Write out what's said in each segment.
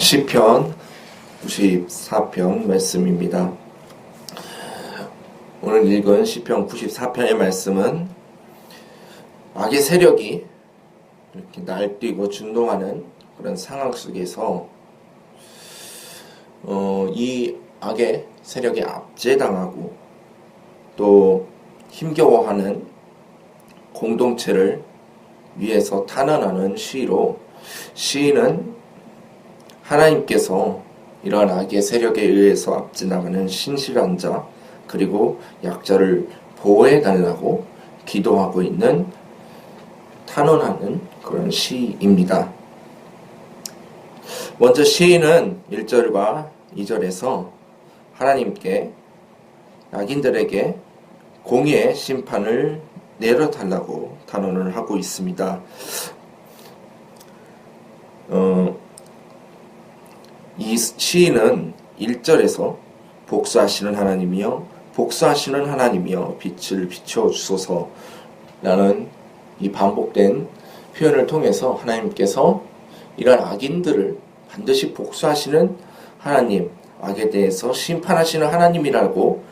시편 94편 말씀입니다. 오늘 읽은 시편 94편의 말씀은 악의 세력이 이렇게 날뛰고 준동하는 그런 상황 속에서 어, 이 악의 세력에 압제당하고 또 힘겨워하는 공동체를 위해서 탄원하는 시로 시인은 하나님께서 이러한 악의 세력에 의해서 앞지나가는 신실한 자 그리고 약자를 보호해 달라고 기도하고 있는 탄원하는 그런 시입니다. 먼저 시인은 1절과 2절에서 하나님께 악인들에게 공의의 심판을 내려달라고 단언을 하고 있습니다. 어, 이 시인은 1절에서 복수하시는 하나님이여 복수하시는 하나님이여 빛을 비춰 주소서라는 이 반복된 표현을 통해서 하나님께서 이러한 악인들을 반드시 복수하시는 하나님, 악에 대해서 심판하시는 하나님이라고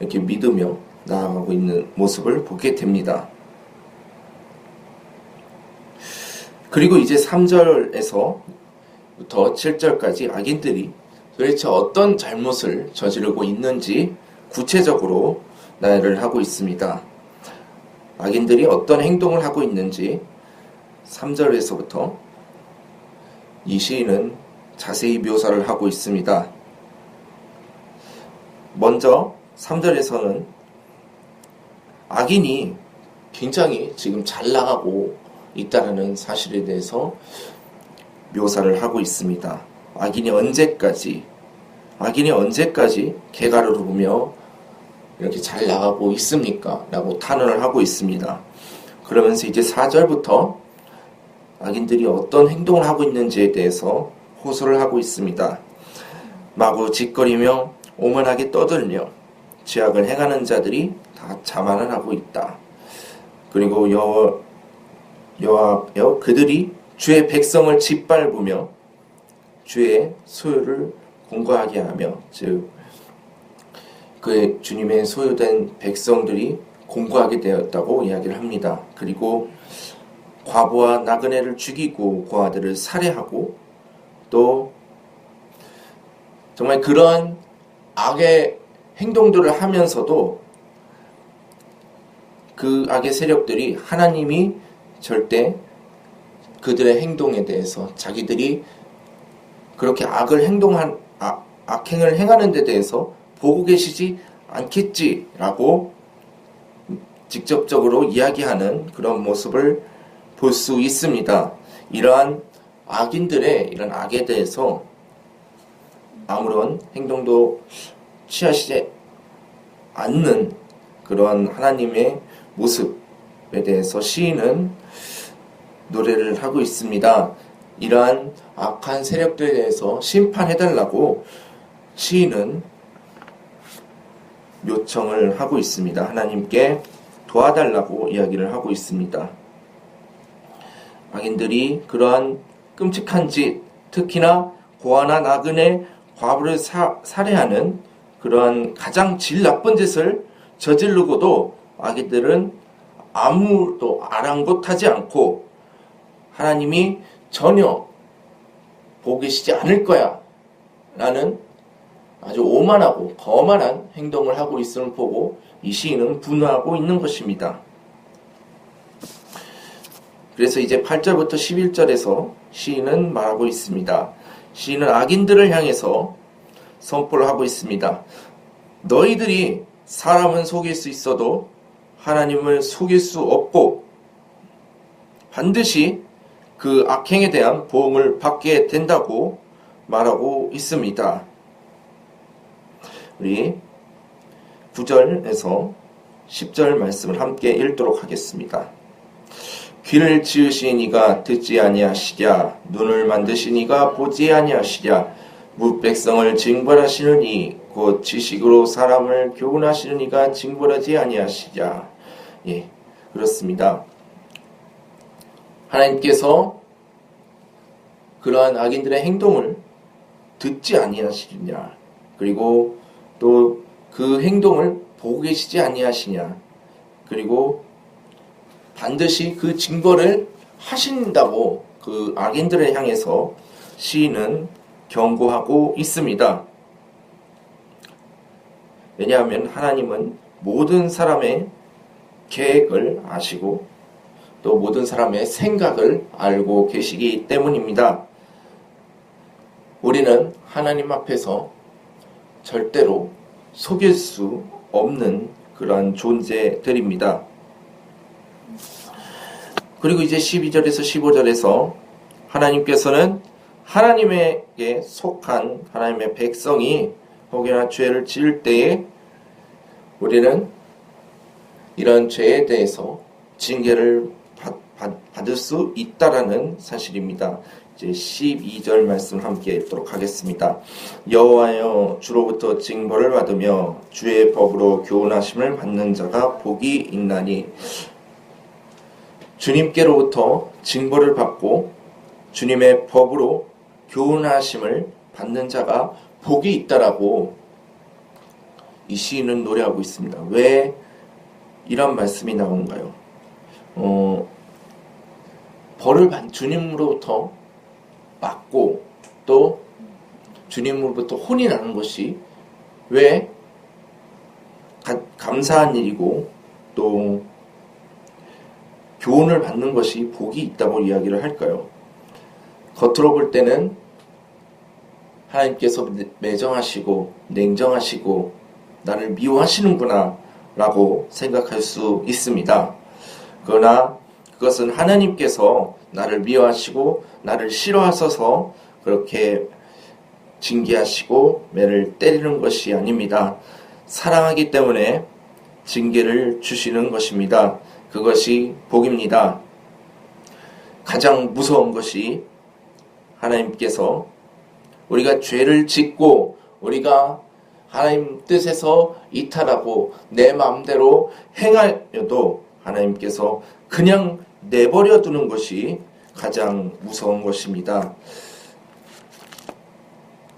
이렇게 믿으며 나아가고 있는 모습을 보게 됩니다. 그리고 이제 3절에서 부터 7절까지 악인들이 도대체 어떤 잘못을 저지르고 있는지 구체적으로 나열을 하고 있습니다. 악인들이 어떤 행동을 하고 있는지 3절에서부터 이 시인은 자세히 묘사를 하고 있습니다. 먼저 3절에서는 악인이 굉장히 지금 잘 나가고 있다는 사실에 대해서 묘사를 하고 있습니다. 악인이 언제까지 악인이 언제까지 개가를 보며 이렇게 잘 나가고 있습니까? 라고 탄원을 하고 있습니다. 그러면서 이제 4절부터 악인들이 어떤 행동을 하고 있는지에 대해서 호소를 하고 있습니다. 마구 짓거리며 오만하게 떠들며 죄악을 행하는 자들이 다 자만을 하고 있다. 그리고 여호 여호와여 그들이 주의 백성을 짓밟으며 주의 소유를 공고하게 하며 즉 그의 주님의 소유된 백성들이 공고하게 되었다고 이야기를 합니다. 그리고 과부와 나그네를 죽이고 고아들을 살해하고 또 정말 그런 악의 행동들을 하면서도 그 악의 세력들이 하나님이 절대 그들의 행동에 대해서 자기들이 그렇게 악을 행동한 악, 악행을 행하는 데 대해서 보고 계시지 않겠지라고 직접적으로 이야기하는 그런 모습을 볼 수 있습니다. 이러한 악인들의 이런 악에 대해서 아무런 행동도 취하시지 않는 그런 하나님의 모습에 대해서 시인은 노래를 하고 있습니다. 이러한 악한 세력들에 대해서 심판해달라고 시인은 요청을 하고 있습니다. 하나님께 도와달라고 이야기를 하고 있습니다. 악인들이 그러한 끔찍한 짓, 특히나 고아나 나그네 과부를 사, 살해하는 그러한 가장 질 나쁜 짓을 저지르고도 악인들은 아무도 아랑곳하지 않고 하나님이 전혀 보고 계시지 않을 거야 라는 아주 오만하고 거만한 행동을 하고 있음을 보고 이 시인은 분노하고 있는 것입니다. 그래서 이제 8절부터 11절에서 시인은 말하고 있습니다. 시인은 악인들을 향해서 선포를 하고 있습니다. 너희들이 사람은 속일 수 있어도 하나님을 속일 수 없고 반드시 그 악행에 대한 보험을 받게 된다고 말하고 있습니다. 우리 9절에서 10절 말씀을 함께 읽도록 하겠습니다. 귀를 지으시니가 듣지 아니하시랴 눈을 만드시니가 보지 아니하시랴 무백성을 징벌하시느니 곧 지식으로 사람을 교훈하시느니가 징벌하지 아니하시랴 예 그렇습니다 하나님께서 그러한 악인들의 행동을 듣지 아니하시느냐 그리고 또 그 행동을 보고 계시지 아니하시냐 그리고 반드시 그 징벌을 하신다고 그 악인들을 향해서 시인은 경고하고 있습니다. 왜냐하면 하나님은 모든 사람의 계획을 아시고 또 모든 사람의 생각을 알고 계시기 때문입니다. 우리는 하나님 앞에서 절대로 속일 수 없는 그런 존재들입니다. 그리고 이제 12절에서 15절에서 하나님께서는 하나님에게 속한 하나님의 백성이 혹여나 죄를 지을 때에 우리는 이런 죄에 대해서 징계를 받을 수 있다라는 사실입니다. 이제 12절 말씀 함께 읽도록 하겠습니다. 여호와여 주로부터 징벌을 받으며 주의 법으로 교훈하심을 받는 자가 복이 있나니 주님께로부터 징벌을 받고 주님의 법으로 교훈하심을 받는 자가 복이 있다라고 이 시인은 노래하고 있습니다. 왜 이런 말씀이 나온가요? 어, 벌을 받 주님으로부터 받고 또 주님으로부터 혼이 나는 것이 왜 가, 감사한 일이고 또 교훈을 받는 것이 복이 있다고 이야기를 할까요? 겉으로 볼 때는 하나님께서 매정하시고 냉정하시고 나를 미워하시는구나 라고 생각할 수 있습니다. 그러나 그것은 하나님께서 나를 미워하시고 나를 싫어하셔서 그렇게 징계하시고 매를 때리는 것이 아닙니다. 사랑하기 때문에 징계를 주시는 것입니다. 그것이 복입니다. 가장 무서운 것이 하나님께서 우리가 죄를 짓고 우리가 하나님 뜻에서 이탈하고 내 마음대로 행하여도 하나님께서 그냥 내버려 두는 것이 가장 무서운 것입니다.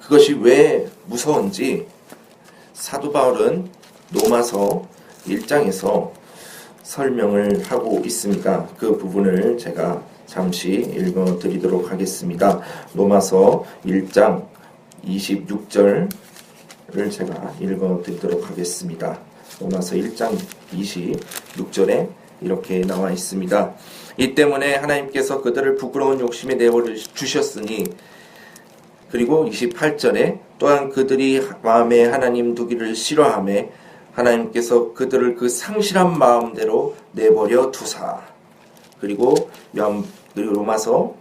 그것이 왜 무서운지 사도 바울은 로마서 1장에서 설명을 하고 있습니다. 그 부분을 제가 잠시 읽어 드리도록 하겠습니다. 로마서 1장 26절을 제가 읽어 드리도록 하겠습니다. 로마서 1장 26절에 이렇게 나와 있습니다. 이 때문에 하나님께서 그들을 부끄러운 욕심에 내버려 주셨으니 그리고 28절에 또한 그들이 마음에 하나님 두기를 싫어함에 하나님께서 그들을 그 상실한 마음대로 내버려 두사. 그리고 로마서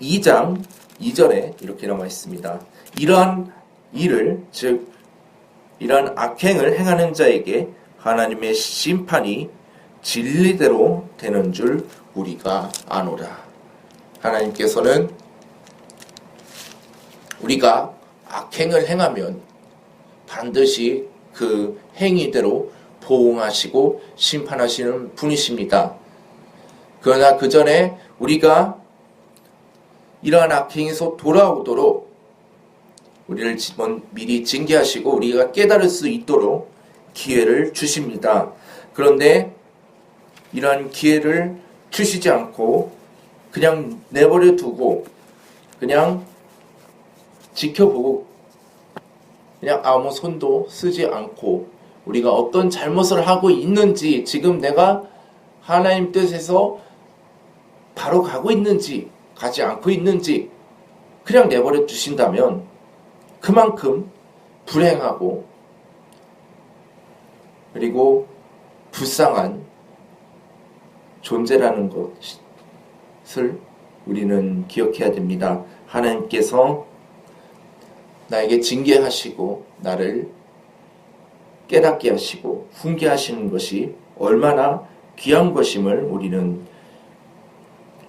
2장 2절에 이렇게 나와 있습니다. 이러한 일을 즉 이러한 악행을 행하는 자에게 하나님의 심판이 진리대로 되는 줄 우리가 아노라. 하나님께서는 우리가 악행을 행하면 반드시 그 행위대로 보응하시고 심판하시는 분이십니다. 그러나 그 전에 우리가 이러한 악행에서 돌아오도록 우리를 미리 징계하시고 우리가 깨달을 수 있도록 기회를 주십니다. 그런데 이러한 기회를 주시지 않고 그냥 내버려 두고 그냥 지켜보고 그냥 아무 손도 쓰지 않고 우리가 어떤 잘못을 하고 있는지 지금 내가 하나님 뜻에서 바로 가고 있는지 가지 않고 있는지 그냥 내버려 두신다면 그만큼 불행하고 그리고 불쌍한 존재라는 것을 우리는 기억해야 됩니다. 하나님께서 나에게 징계하시고 나를 깨닫게 하시고 훈계하시는 것이 얼마나 귀한 것임을 우리는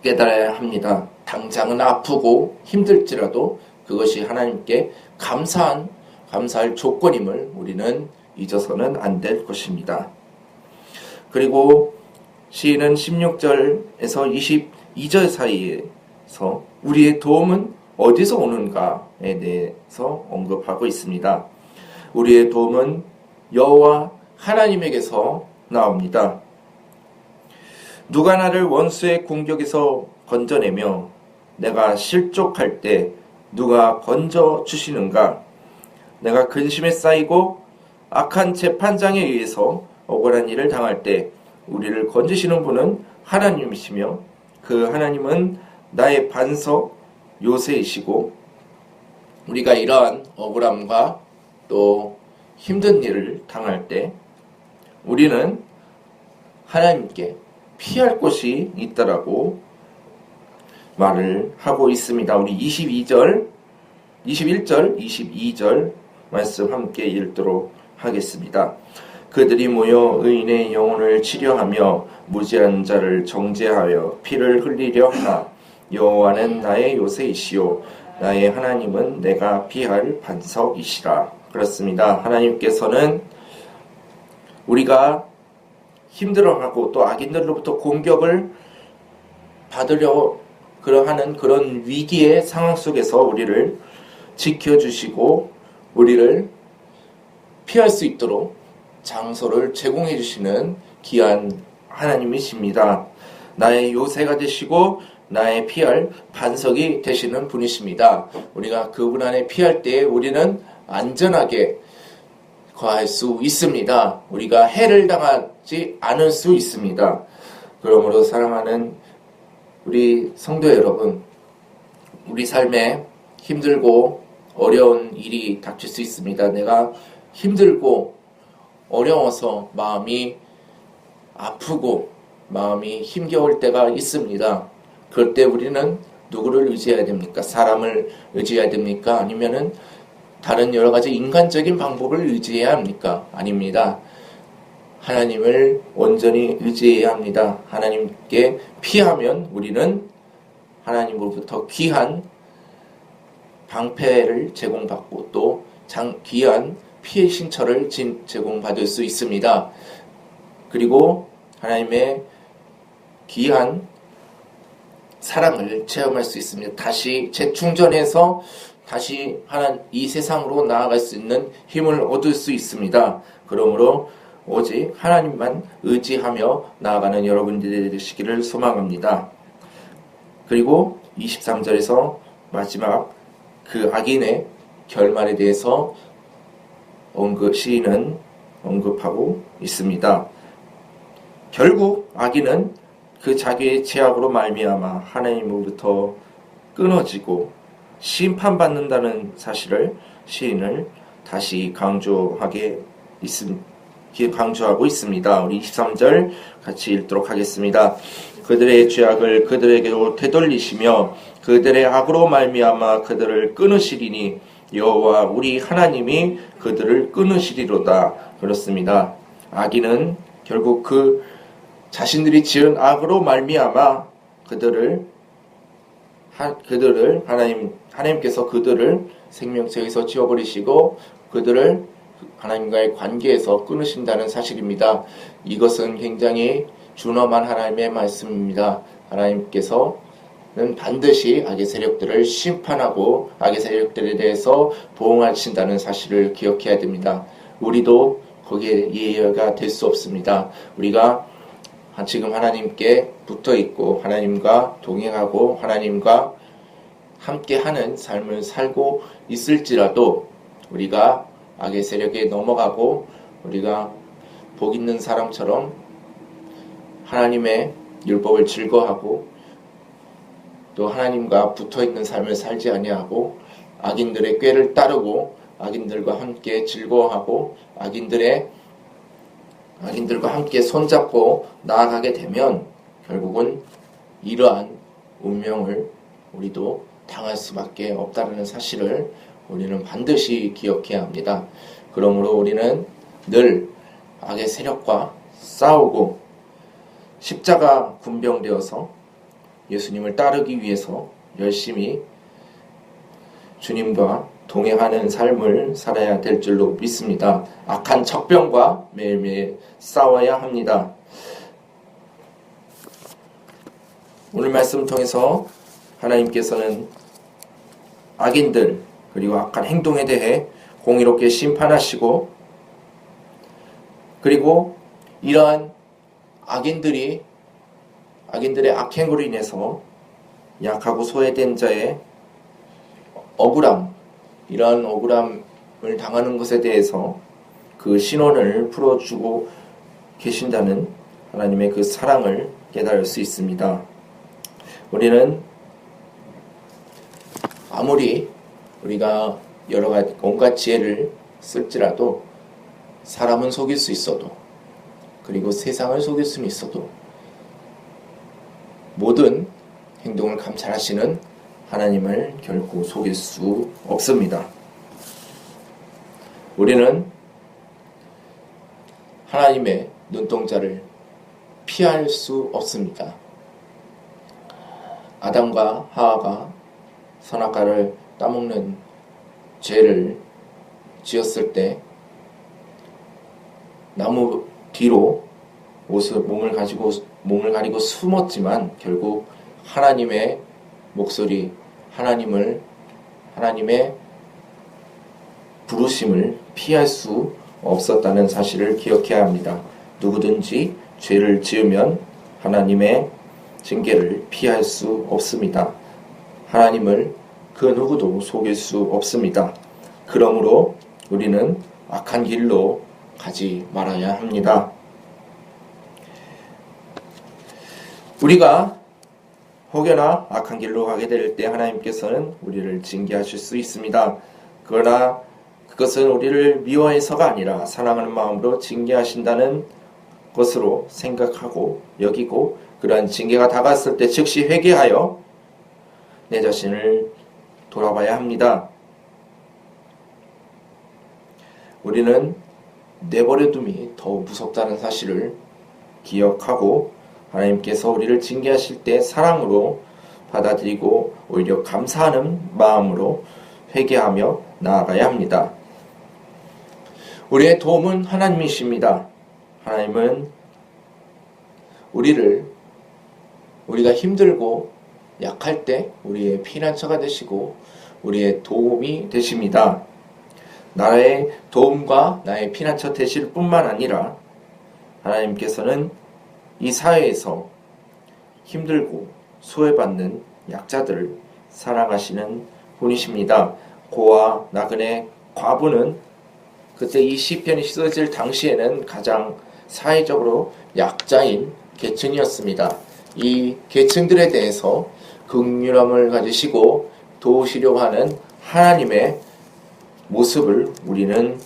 깨달아야 합니다. 당장은 아프고 힘들지라도 그것이 하나님께 감사한 감사할 조건임을 우리는 잊어서는 안 될 것입니다. 그리고 시인은 16절에서 22절 사이에 대해서 우리의 도움은 어디서 오는가에 대해서 언급하고 있습니다. 우리의 도움은 여호와 하나님에게서 나옵니다. 누가 나를 원수의 공격에서 건져내며 내가 실족할 때 누가 건져 주시는가? 내가 근심에 쌓이고 악한 재판장에 의해서 억울한 일을 당할 때 우리를 건지시는 분은 하나님이시며 그 하나님은 나의 반석 요새이시고 우리가 이러한 억울함과 또 힘든 일을 당할 때 우리는 하나님께 피할 곳이 있다라고 말을 하고 있습니다. 우리 22절, 21절, 22절 말씀 함께 읽도록 하겠습니다. 그들이 모여 의인의 영혼을 치료하며 무지한 자를 정죄하여 피를 흘리려 하나 여호와는 나의 요새이시요 나의 하나님은 내가 피할 반석이시라. 그렇습니다. 하나님께서는 우리가 힘들어하고 또 악인들로부터 공격을 받으려 그러하는 그런 위기의 상황 속에서 우리를 지켜주시고 우리를 피할 수 있도록 장소를 제공해 주시는 귀한 하나님이십니다. 나의 요새가 되시고 나의 피할 반석이 되시는 분이십니다. 우리가 그분 안에 피할 때 우리는 안전하게 거할 수 있습니다. 우리가 해를 당하지 않을 수 있습니다. 그러므로 사랑하는 우리 성도 여러분, 우리 삶에 힘들고 어려운 일이 닥칠 수 있습니다. 내가 힘들고 어려워서 마음이 아프고 마음이 힘겨울 때가 있습니다. 그럴 때 우리는 누구를 의지해야 됩니까? 사람을 의지해야 됩니까? 아니면은 다른 여러 가지 인간적인 방법을 의지해야 합니까? 아닙니다. 하나님을 온전히 의지해야 합니다. 하나님께 피하면 우리는 하나님으로부터 귀한 방패를 제공받고 또 장, 귀한 피해 신처를 제공받을 수 있습니다. 그리고 하나님의 귀한 사랑을 체험할 수 있습니다. 다시 재충전해서 다시 하나 이 세상으로 나아갈 수 있는 힘을 얻을 수 있습니다. 그러므로 오직 하나님만 의지하며 나아가는 여러분들이 되시기를 소망합니다. 그리고 23절에서 마지막 그 악인의 결말에 대해서 언급 시인은 언급하고 있습니다. 결국 악인은 그 자기의 죄악으로 말미암아 하나님으로부터 끊어지고 심판받는다는 사실을 시인을 다시 강조하게 있습니다. 강조하고 있습니다. 우리 23절 같이 읽도록 하겠습니다. 그들의 죄악을 그들에게로 되돌리시며 그들의 악으로 말미암아 그들을 끊으시리니 여호와 우리 하나님이 그들을 끊으시리로다. 그렇습니다. 악인은 결국 그 자신들이 지은 악으로 말미암아 그들을 하, 그들을 하나님 하나님께서 그들을 생명체에서 지워버리시고 그들을 하나님과의 관계에서 끊으신다는 사실입니다. 이것은 굉장히 준엄한 하나님의 말씀입니다. 하나님께서는 반드시 악의 세력들을 심판하고 악의 세력들에 대해서 보응하신다는 사실을 기억해야 됩니다. 우리도 거기에 예외가 될 수 없습니다. 우리가 지금 하나님께 붙어 있고 하나님과 동행하고 하나님과 함께 하는 삶을 살고 있을지라도 우리가 악의 세력에 넘어가고 우리가 복 있는 사람처럼 하나님의 율법을 즐거하고 또 하나님과 붙어 있는 삶을 살지 아니하고 악인들의 꾀를 따르고 악인들과 함께 즐거워하고 악인들의 악인들과 함께 손잡고 나아가게 되면 결국은 이러한 운명을 우리도 당할 수밖에 없다는 사실을 우리는 반드시 기억해야 합니다. 그러므로 우리는 늘 악의 세력과 싸우고 십자가 군병되어서 예수님을 따르기 위해서 열심히 주님과 동행하는 삶을 살아야 될 줄로 믿습니다. 악한 적병과 매일매일 싸워야 합니다. 오늘 말씀 통해서 하나님께서는 악인들 그리고 악한 행동에 대해 공의롭게 심판하시고 그리고 이러한 악인들이 악인들의 악행으로 인해서 약하고 소외된 자의 억울함 이러한 억울함을 당하는 것에 대해서 그 신원을 풀어주고 계신다는 하나님의 그 사랑을 깨달을 수 있습니다. 우리는 아무리 우리가 여러 가지 온갖 지혜를 쓸지라도 사람은 속일 수 있어도 그리고 세상을 속일 수는 있어도 모든 행동을 감찰하시는 하나님을 결코 속일 수 없습니다. 우리는 하나님의 눈동자를 피할 수 없습니다. 아담과 하와가 선악과를 따먹는 죄를 지었을 때 나무 뒤로 옷을 몸을 가지고 몸을 가리고 숨었지만 결국 하나님의 목소리 하나님을 하나님의 부르심을 피할 수 없었다는 사실을 기억해야 합니다. 누구든지 죄를 지으면 하나님의 징계를 피할 수 없습니다. 하나님을 그 누구도 속일 수 없습니다. 그러므로 우리는 악한 길로 가지 말아야 합니다. 우리가 혹여나 악한 길로 가게 될 때 하나님께서는 우리를 징계하실 수 있습니다. 그러나 그것은 우리를 미워해서가 아니라 사랑하는 마음으로 징계하신다는 것으로 생각하고 여기고 그러한 징계가 다가왔을 때 즉시 회개하여 내 자신을 돌아봐야 합니다. 우리는 내버려둠이 더 무섭다는 사실을 기억하고 하나님께서 우리를 징계하실 때 사랑으로 받아들이고 오히려 감사하는 마음으로 회개하며 나아가야 합니다. 우리의 도움은 하나님이십니다. 하나님은 우리를 우리가 힘들고 약할 때 우리의 피난처가 되시고 우리의 도움이 되십니다. 나의 도움과 나의 피난처 되실 뿐만 아니라 하나님께서는 이 사회에서 힘들고 소외받는 약자들을 사랑하시는 분이십니다. 고아 나그네 과부는 그때 이 시편이 쓰여질 당시에는 가장 사회적으로 약자인 계층이었습니다. 이 계층들에 대해서 극률함을 가지시고 도우시려고 하는 하나님의 모습을 우리는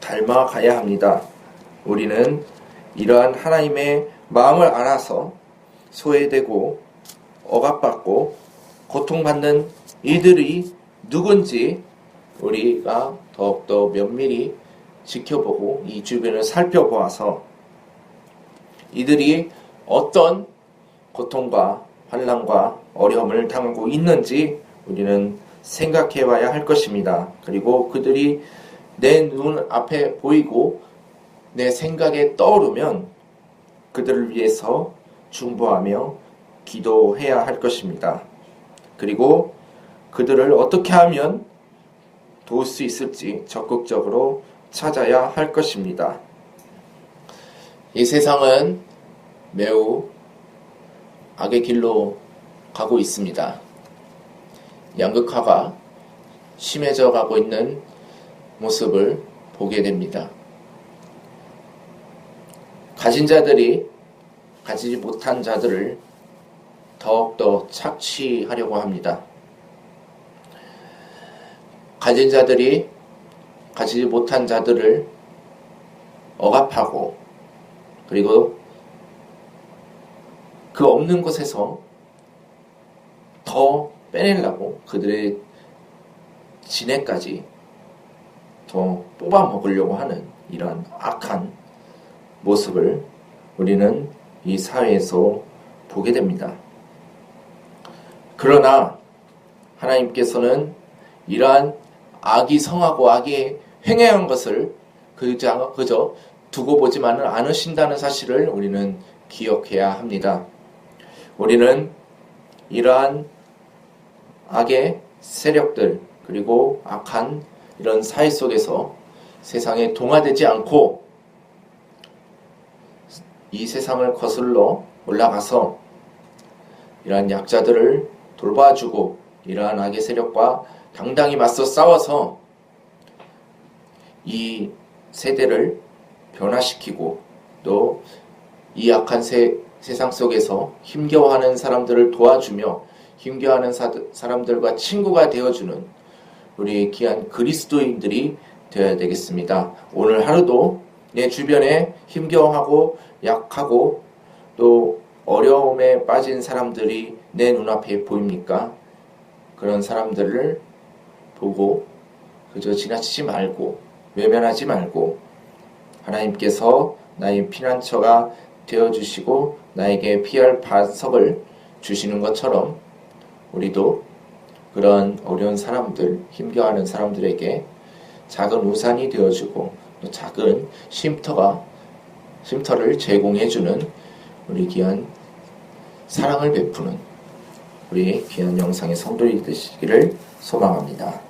닮아가야 합니다. 우리는 이러한 하나님의 마음을 알아서 소외되고 억압받고 고통받는 이들이 누군지 우리가 더욱더 면밀히 지켜보고 이 주변을 살펴보아서 이들이 어떤 고통과 환란과 어려움을 당하고 있는지 우리는 생각해 봐야 할 것입니다. 그리고 그들이 내 눈 앞에 보이고 내 생각에 떠오르면 그들을 위해서 중보하며 기도해야 할 것입니다. 그리고 그들을 어떻게 하면 도울 수 있을지 적극적으로 찾아야 할 것입니다. 이 세상은 매우 악의 길로 가고 있습니다. 양극화가 심해져 가고 있는 모습을 보게 됩니다. 가진 자들이 가지지 못한 자들을 더욱더 착취하려고 합니다. 가진 자들이 가지지 못한 자들을 억압하고 그리고 그 없는 곳에서 더 빼내려고 그들의 진해까지 더 뽑아 먹으려고 하는 이러한 악한 모습을 우리는 이 사회에서 보게 됩니다. 그러나 하나님께서는 이러한 악이 성하고 악이 횡행한 것을 그저 두고 보지만은 않으신다는 사실을 우리는 기억해야 합니다. 우리는 이러한 악의 세력들 그리고 악한 이런 사회 속에서 세상에 동화되지 않고 이 세상을 거슬러 올라가서 이러한 약자들을 돌봐주고 이러한 악의 세력과 당당히 맞서 싸워서 이 세대를 변화시키고 또 이 악한 세, 세상 속에서 힘겨워하는 사람들을 도와주며 힘겨워하는 사, 사람들과 친구가 되어주는 우리 귀한 그리스도인들이 되어야 되겠습니다. 오늘 하루도 내 주변에 힘겨워하고 약하고 또 어려움에 빠진 사람들이 내 눈앞에 보입니까? 그런 사람들을 보고 그저 지나치지 말고 외면하지 말고 하나님께서 나의 피난처가 되어주시고 나에게 피할 반석을 주시는 것처럼 우리도 그런 어려운 사람들, 힘겨워하는 사람들에게 작은 우산이 되어주고 또 작은 쉼터가 쉼터를 제공해주는 우리 귀한 사랑을 베푸는 우리 귀한 영상의 성도이 되시기를 소망합니다.